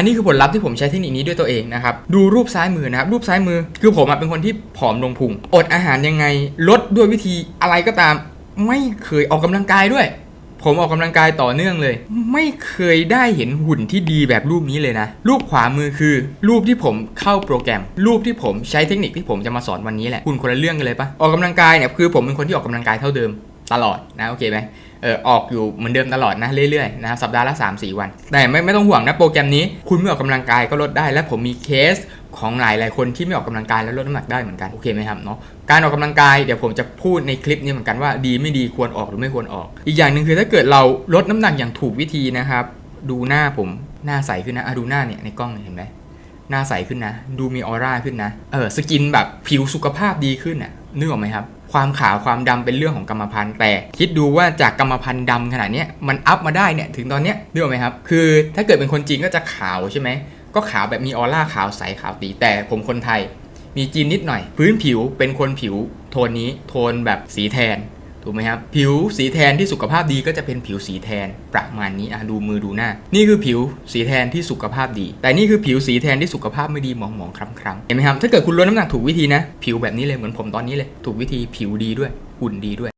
อันนี้คือผลลัพธ์ที่ผมใช้เทคนิคนี้ด้วยตัวเองนะครับ ดูรูปซ้ายมือนะครับ รูปซ้ายมือ คือผมเป็นคนที่ผอมลงพุง อดอาหารยังไง ลดด้วยวิธีอะไรก็ตาม ไม่เคยออกกำลังกายด้วย ผมออกกำลังกายต่อเนื่องเลย ไม่เคยได้เห็นหุ่นที่ดีแบบรูปนี้เลยนะ รูปขวามือคือ รูปที่ผมเข้าโปรแกรม รูปที่ผมใช้เทคนิคที่ผมจะมาสอนวันนี้แหละหุ่นคนละเรื่องกันเลยปะออกกำลังกายเนี่ยคือผมเป็นคนที่ออกกำลังกายเท่าเดิม ตลอดนะโอเคไหมเออออกอยู่เหมือนเดิมตลอดนะเรื่อยๆนะครับสัปดาห์ละ 3-4 วัน แต่ไม่ไม่ต้องห่วงนะโปรแกรมนี้ คุณไม่ออกกำลังกายก็ลดได้ และผมมีเคสของหลายหลายคนที่ไม่ออกกำลังกายแล้วลดน้ำหนักได้เหมือนกันโอเคไหมครับเนาะการออกกำลังกายเดี๋ยวผมจะพูดในคลิปนี้เหมือนกันว่าดีไม่ดีควรออกหรือไม่ควรออก อีกอย่างหนึ่งคือถ้าเกิดเราลดน้ำหนักอย่างถูกวิธีนะครับ ดูหน้าผมหน้าใสขึ้นนะอะดูหน้าเนี่ยในกล้องเห็นไหมหน้าใสขึ้นนะ ดูมีออร่าขึ้นนะเออสกินแบบผิวสุขภาพดีขึ้นน่ะนึกออกไหมครับ ความขาวความดำเป็นเรื่องของกรรมพันธุ์แต่ คิดดูว่าจากกรรมพันธุ์ดำขนาดนี้มันอัพมาได้เนี่ยถึงตอนเนี้รู้ไหมครับ คือถ้าเกิดเป็นคนจีนก็จะขาวใช่ไหมก็ขาวแบบมีออร่าขาวใสขาวตีแต่ผมคนไทย มีจีนนิดหน่อย พื้นผิวเป็นคนผิว โทนนี้โทนแบบสีแทน ถูกไหมครับผิวสีแทนที่สุขภาพดีก็จะเป็นผิวสีแทนประมาณนี้อะดูมือดูหน้า นี่คือผิวสีแทนที่สุขภาพดี แต่นี่คือผิวสีแทนที่สุขภาพไม่ดีหมองหมองๆคล้ำคล้ำๆเห็นไหมครับถ้าเกิดคุณลดน้ำหนักถูกวิธีนะ ผิวแบบนี้เลยเหมือนผมตอนนี้เลย ถูกวิธีผิวดีด้วยหุ่นดีด้วย